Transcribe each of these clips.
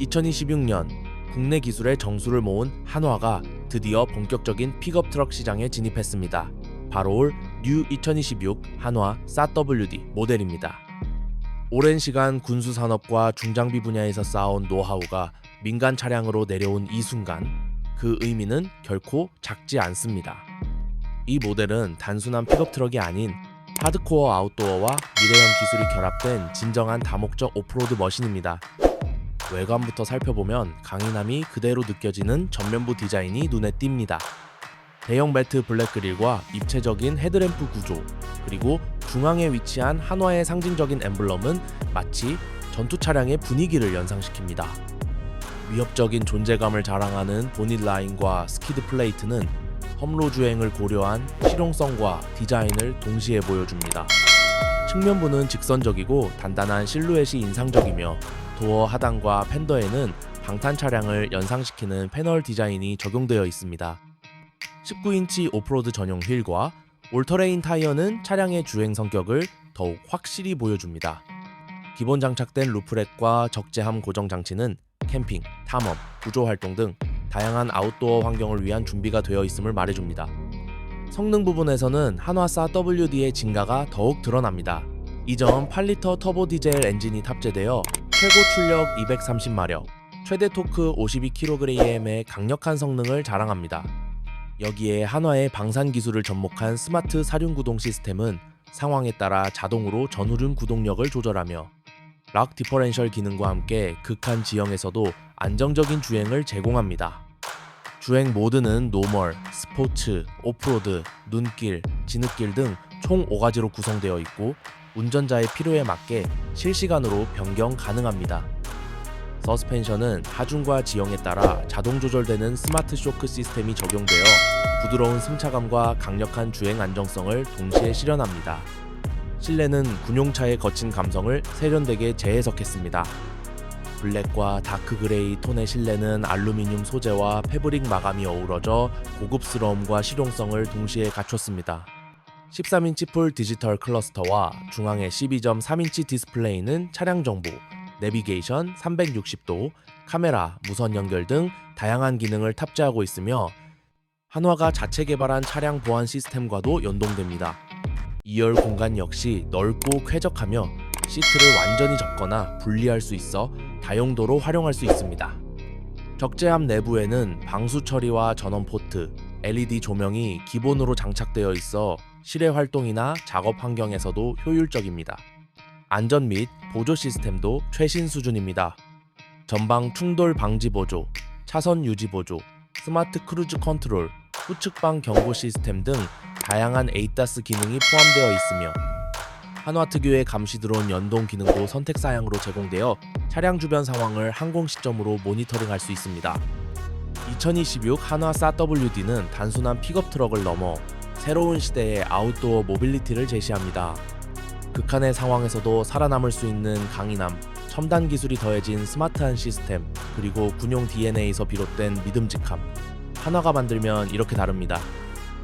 2026년 국내 기술의 정수를 모은 한화가 드디어 본격적인 픽업 트럭 시장에 진입했습니다. 바로 올 뉴 2026 한화 SAWD 모델입니다. 오랜 시간 군수 산업과 중장비 분야에서 쌓아온 노하우가 민간 차량으로 내려온 이 순간 그 의미는 결코 작지 않습니다. 이 모델은 단순한 픽업 트럭이 아닌 하드코어 아웃도어와 미래형 기술이 결합된 진정한 다목적 오프로드 머신입니다. 외관부터 살펴보면 강인함이 그대로 느껴지는 전면부 디자인이 눈에 띕니다. 대형 벨트 블랙 그릴과 입체적인 헤드램프 구조, 그리고 중앙에 위치한 한화의 상징적인 엠블럼은 마치 전투 차량의 분위기를 연상시킵니다. 위협적인 존재감을 자랑하는 보닛 라인과 스키드 플레이트는 험로 주행을 고려한 실용성과 디자인을 동시에 보여줍니다. 측면부는 직선적이고 단단한 실루엣이 인상적이며 도어 하단과 팬더에는 방탄 차량을 연상시키는 패널 디자인이 적용되어 있습니다. 19인치 오프로드 전용 휠과 올터레인 타이어는 차량의 주행 성격을 더욱 확실히 보여줍니다. 기본 장착된 루프렉과 적재함 고정 장치는 캠핑, 탐험, 구조 활동 등 다양한 아웃도어 환경을 위한 준비가 되어 있음을 말해줍니다. 성능 부분에서는 한화 SAWD의 진가가 더욱 드러납니다. 이점 8리터 터보 디젤 엔진이 탑재되어 최고 출력 230마력, 최대 토크 52kg의 강력한 성능을 자랑합니다. 여기에 한화의 방산 기술을 접목한 스마트 사륜 구동 시스템은 상황에 따라 자동으로 전후륜 구동력을 조절하며 락 디퍼렌셜 기능과 함께 극한 지형에서도 안정적인 주행을 제공합니다. 주행 모드는 노멀, 스포츠, 오프로드, 눈길, 진흙길 등 총 5가지로 구성되어 있고 운전자의 필요에 맞게 실시간으로 변경 가능합니다. 서스펜션은 하중과 지형에 따라 자동 조절되는 스마트 쇼크 시스템이 적용되어 부드러운 승차감과 강력한 주행 안정성을 동시에 실현합니다. 실내는 군용차의 거친 감성을 세련되게 재해석했습니다. 블랙과 다크 그레이 톤의 실내는 알루미늄 소재와 패브릭 마감이 어우러져 고급스러움과 실용성을 동시에 갖췄습니다. 13인치 풀 디지털 클러스터와 중앙의 12.3인치 디스플레이는 차량 정보, 내비게이션 360도, 카메라, 무선 연결 등 다양한 기능을 탑재하고 있으며 한화가 자체 개발한 차량 보안 시스템과도 연동됩니다. 2열 공간 역시 넓고 쾌적하며 시트를 완전히 접거나 분리할 수 있어 다용도로 활용할 수 있습니다. 적재함 내부에는 방수 처리와 전원 포트, LED 조명이 기본으로 장착되어 있어 실외 활동이나 작업 환경에서도 효율적입니다. 안전 및 보조 시스템도 최신 수준입니다. 전방 충돌 방지 보조, 차선 유지 보조, 스마트 크루즈 컨트롤, 후측방 경고 시스템 등 다양한 에이다스 기능이 포함되어 있으며 한화 특유의 감시 드론 연동 기능도 선택 사양으로 제공되어 차량 주변 상황을 항공 시점으로 모니터링할 수 있습니다. 2026 한화 SAWD는 단순한 픽업 트럭을 넘어 새로운 시대의 아웃도어 모빌리티를 제시합니다. 극한의 상황에서도 살아남을 수 있는 강인함, 첨단 기술이 더해진 스마트한 시스템, 그리고 군용 DNA에서 비롯된 믿음직함. 한화가 만들면 이렇게 다릅니다.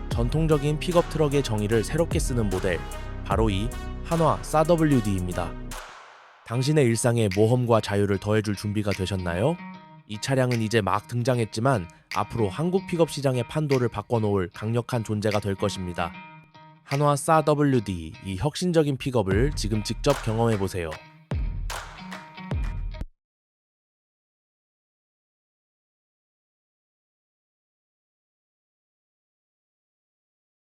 전통적인 픽업 트럭의 정의를 새롭게 쓰는 모델, 바로 이 한화 SAWD입니다. 당신의 일상에 모험과 자유를 더해줄 준비가 되셨나요? 이 차량은 이제 막 등장했지만 앞으로 한국 픽업 시장의 판도를 바꿔놓을 강력한 존재가 될 것입니다. 한화 SAWD 이 혁신적인 픽업을 지금 직접 경험해 보세요.